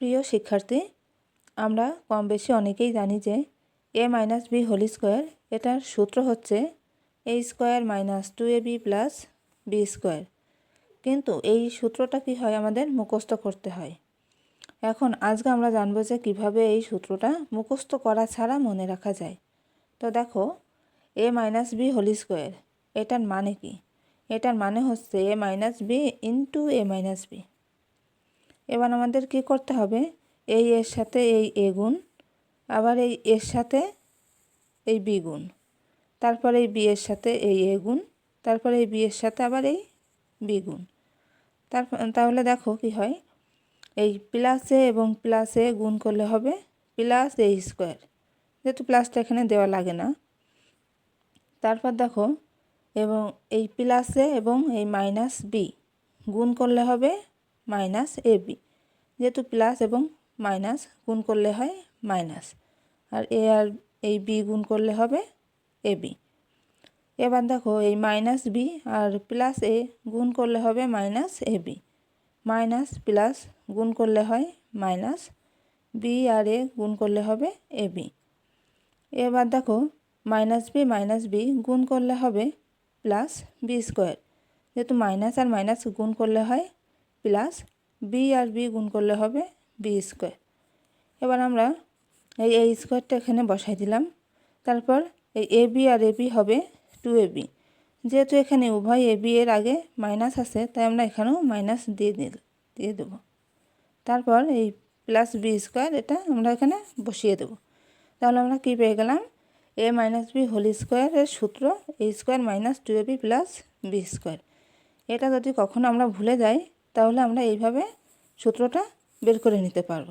প্রিয় শিক্ষার্থী, আমরা কম বেশি অনেকেই জানি যে A minus B whole square, এটার সূত্র হচ্ছে A square minus two A B plus B square. কিন্তু এই সূত্রটা কি হয় আমাদের? মুখস্থ করতে হয়। এখন আজকে আমরা জানব যে কীভাবে এই সূত্রটা মুখস্থ করা ছাড়া মনে রাখা যায়। তো দেখো, A minus B whole square, এটার মানে কি? এটার মানে হচ্ছে A minus B into A minus B. এবার আমাদের কি করতে হবে? এই এর সাথে এই এ গুণ, আবার এই এর সাথে এই বি গুণ, তারপর এই বি এর সাথে এই এ গুণ, তারপর এই বি এর সাথে আবার এই বি গুণ। তারপর তাহলে দেখো কি হয়? এই প্লাস এবং প্লাস গুণ করলে হবে প্লাস এ স্কোয়ার যেহেতু প্লাসটা এখানে দেওয়া লাগে না। তারপর দেখো, এবং এই প্লাস এবং এই মাইনাস বি গুণ করলে হবে মাইনাস এ বি। যেহেতু প্লাস এবং মাইনাস গুণ করলে হয় মাইনাস। আর এ আর এই বি গুণ করলে হবে এ বি। এবার দেখো এই মাইনাস বি আর প্লাস এ গুণ করলে হবে minus A B. Minus plus গুণ করলে হয় মাইনাস বি আর এ গুণ করলে হবে এ বি। এবার দেখো মাইনাস বি মাইনাস বি গুণ করলে হবে প্লাস বি স্কোয়ার। যেহেতু মাইনাস আর মাইনাস গুণ করলে হয় প্লাস বি আর বি গুণ করলে হবে বি স্কোয়ার। এবার আমরা এই এ স্কোয়ারটা এখানে বসাই দিলাম। তারপর এই এ বি আর এ বি হবে টু এ বি। যেহেতু এখানে উভয় এ বি এর আগে মাইনাস আছে, তাই আমরা এখানেও মাইনাস দিয়ে দিল, দিয়ে দেবো। তারপর এই প্লাস বি স্কোয়ার এটা আমরা এখানে বসিয়ে দেবো। তাহলে আমরা কী পেয়ে গেলাম? এ মাইনাস বি হোল স্কোয়ারের সূত্র A square minus two A B plus B square. এটা যদি কখনো আমরা ভুলে যাই তাহলে আমরা এইভাবে সূত্রটা বের করে নিতে পারব।